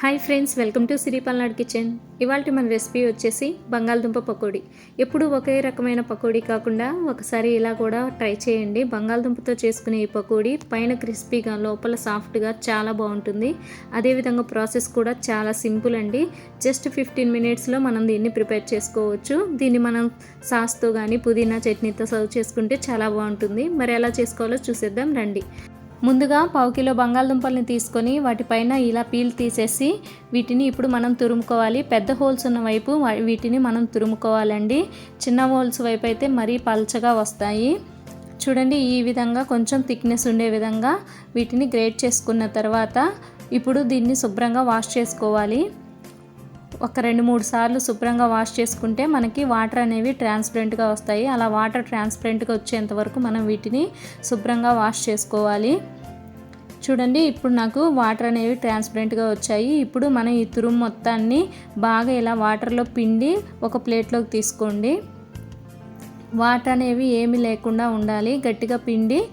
Hi friends welcome to Siripalnadu kitchen. ఇవాళ మన recipe వచ్చేసి బంగాళదుంప పకోడీ. ఎప్పుడు ఒకే రకమైన పకోడీ కాకుండా ఒకసారి ఇలా కూడా ట్రై చేయండి. బంగాళదుంపతో చేసుకునే ఈ పకోడీ పైన క్రిస్పీగా లోపల సాఫ్ట్గా చాలా బాగుంటుంది. అదేవిధంగా ప్రాసెస్ కూడా చాలా సింపుల్ అండి. జస్ట్ ఫిఫ్టీన్ మినిట్స్లో మనం దీన్ని ప్రిపేర్ చేసుకోవచ్చు. దీన్ని మనం సాస్తో కానీ పుదీనా చట్నీతో సర్వ్ చేసుకుంటే చాలా బాగుంటుంది. మరి ఎలా చేసుకోవాలో చూసేద్దాం రండి. ముందుగా పావు కిలో బంగాళదుంపల్ని తీసుకొని వాటిపైన ఇలా పీల్ తీసేసి వీటిని ఇప్పుడు మనం తురుముకోవాలి. పెద్ద హోల్స్ ఉన్న వైపు వీటిని మనం తురుముకోవాలండి. చిన్న హోల్స్ వైపు అయితే మరీ పల్చగా వస్తాయి. చూడండి ఈ విధంగా కొంచెం థిక్నెస్ ఉండే విధంగా వీటిని గ్రేట్ చేసుకున్న తర్వాత ఇప్పుడు దీన్ని శుభ్రంగా వాష్ చేసుకోవాలి. ఒక రెండు మూడు సార్లు శుభ్రంగా వాష్ చేసుకుంటే మనకి వాటర్ అనేవి ట్రాన్స్పరెంట్గా వస్తాయి. అలా వాటర్ ట్రాన్స్పరెంట్గా వచ్చేంత వరకు మనం వీటిని శుభ్రంగా వాష్ చేసుకోవాలి. చూడండి ఇప్పుడు నాకు వాటర్ అనేవి ట్రాన్స్పరెంట్గా వచ్చాయి. ఇప్పుడు మనం ఈ తురుము మొత్తాన్ని బాగా ఇలా వాటర్లో పిండి ఒక ప్లేట్లోకి తీసుకోండి. వాటర్ అనేవి ఏమీ లేకుండా ఉండాలి. గట్టిగా పిండి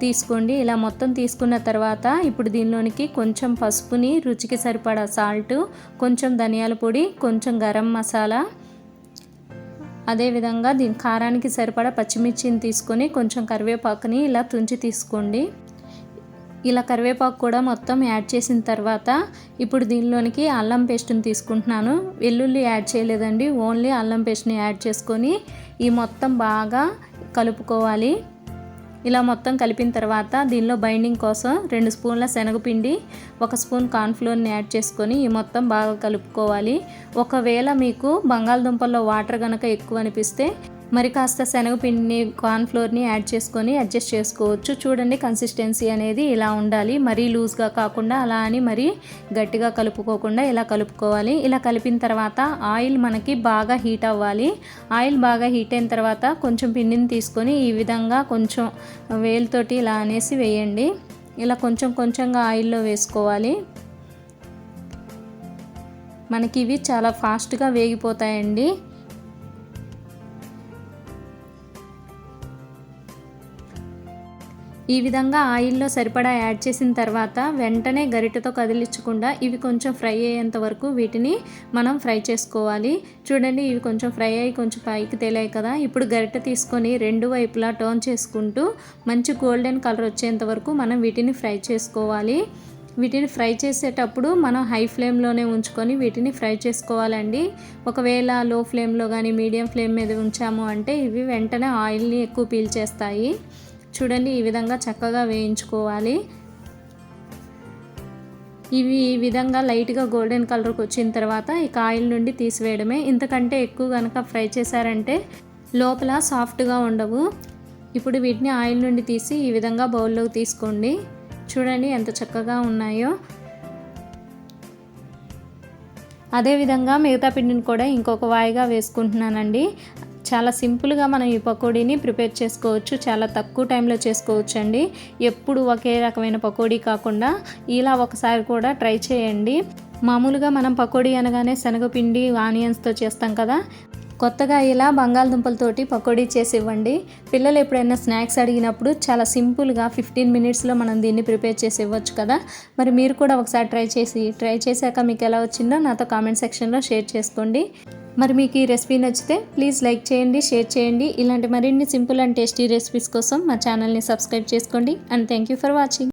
తీసుకోండి. ఇలా మొత్తం తీసుకున్న తర్వాత ఇప్పుడు దీనిలోనికి కొంచెం పసుపుని రుచికి సరిపడా సాల్ట్ కొంచెం ధనియాల పొడి కొంచెం గరం మసాలా. అదేవిధంగా దీని కారానికి సరిపడా పచ్చిమిర్చిని తీసుకొని కొంచెం కరివేపాకుని ఇలా తుంచి తీసుకోండి. ఇలా కరివేపాకు కూడా మొత్తం యాడ్ చేసిన తర్వాత ఇప్పుడు దీనిలోనికి అల్లం పేస్ట్ని తీసుకుంటున్నాను. వెల్లుల్లి యాడ్ చేయలేదండి. ఓన్లీ అల్లం పేస్ట్ని యాడ్ చేసుకొని ఈ మొత్తం బాగా కలుపుకోవాలి. ఇలా మొత్తం కలిపిన తర్వాత దీనిలో బైండింగ్ కోసం రెండు స్పూన్ల శనగపిండి ఒక స్పూన్ కార్న్ఫ్లోర్ని యాడ్ చేసుకొని ఈ మొత్తం బాగా కలుపుకోవాలి. ఒకవేళ మీకు బంగాళదుంపల్లో వాటర్ కనుక ఎక్కువ అనిపిస్తే మరి కాస్త శనగపిండిని కార్న్ఫ్లోర్ని యాడ్ చేసుకొని అడ్జస్ట్ చేసుకోవచ్చు. చూడండి కన్సిస్టెన్సీ అనేది ఇలా ఉండాలి. మరీ లూజ్గా కాకుండా అలా అని మరీ గట్టిగా కలుపుకోకుండా ఇలా కలుపుకోవాలి. ఇలా కలిపిన తర్వాత ఆయిల్ మనకి బాగా హీట్ అవ్వాలి. ఆయిల్ బాగా హీట్ అయిన తర్వాత కొంచెం పిండిని తీసుకొని ఈ విధంగా కొంచెం వేలుతోటి ఇలా అనేసి వేయండి. ఇలా కొంచెం కొంచెంగా ఆయిల్లో వేసుకోవాలి. మనకి ఇవి చాలా ఫాస్ట్గా వేగిపోతాయండి. ఈ విధంగా ఆయిల్లో సరిపడా యాడ్ చేసిన తర్వాత వెంటనే గరిటెతో కదిలించకుండా ఇవి కొంచెం ఫ్రై అయ్యేంత వరకు వీటిని మనం ఫ్రై చేసుకోవాలి. చూడండి ఇవి కొంచెం ఫ్రై అయ్యి కొంచెం పైకి తేలాయి కదా. ఇప్పుడు గరిటె తీసుకొని రెండు వైపులా టర్న్ చేసుకుంటూ మంచి గోల్డెన్ కలర్ వచ్చేంత వరకు మనం వీటిని ఫ్రై చేసుకోవాలి. వీటిని ఫ్రై చేసేటప్పుడు మనం హై ఫ్లేమ్లోనే ఉంచుకొని వీటిని ఫ్రై చేసుకోవాలండి. ఒకవేళ లో ఫ్లేమ్లో కానీ మీడియం ఫ్లేమ్ మీద ఉంచాము అంటే ఇవి వెంటనే ఆయిల్ని ఎక్కువ పీల్చేస్తాయి చూడండి ఈ విధంగా చక్కగా వేయించుకోవాలి. ఇవి ఈ విధంగా లైట్గా గోల్డెన్ కలర్కి వచ్చిన తర్వాత ఈ ఆయిల్ నుండి తీసివేయడమే. ఇంతకంటే ఎక్కువ కనుక ఫ్రై చేశారంటే లోపల సాఫ్ట్గా ఉండవు. ఇప్పుడు వీటిని ఆయిల్ నుండి తీసి ఈ విధంగా బౌల్లోకి తీసుకోండి. చూడండి ఎంత చక్కగా ఉన్నాయో. అదేవిధంగా మిగతా పిండిని కూడా ఇంకొక వాయిగా వేసుకుంటున్నానండి. చాలా సింపుల్గా మనం ఈ పకోడీని ప్రిపేర్ చేసుకోవచ్చు. చాలా తక్కువ టైంలో చేసుకోవచ్చు అండి ఎప్పుడు ఒకే రకమైన పకోడీ కాకుండా ఇలా ఒకసారి కూడా ట్రై చేయండి. మామూలుగా మనం పకోడీ అనగానే శనగపిండి ఆనియన్స్తో చేస్తాం కదా. కొత్తగా ఇలా బంగాళదుంపలతోటి పకోడీ చేసి ఇవ్వండి పిల్లలు ఎప్పుడైనా స్నాక్స్ అడిగినప్పుడు చాలా సింపుల్గా ఫిఫ్టీన్ మినిట్స్లో మనం దీన్ని ప్రిపేర్ చేసి ఇవ్వచ్చు కదా. మరి మీరు కూడా ఒకసారి ట్రై చేసి ట్రై చేశాక మీకు ఎలా వచ్చిందో నాతో కామెంట్ సెక్షన్లో షేర్ చేసుకోండి. మరి మీకు ఈ రెసిపీ నచ్చితే ప్లీజ్ లైక్ చేయండి షేర్ చేయండి. ఇలాంటి మరిన్ని సింపుల్ అండ్ టేస్టీ రెసిపీస్ కోసం మా ఛానల్ని సబ్స్క్రైబ్ చేసుకోండి. And thank you for watching.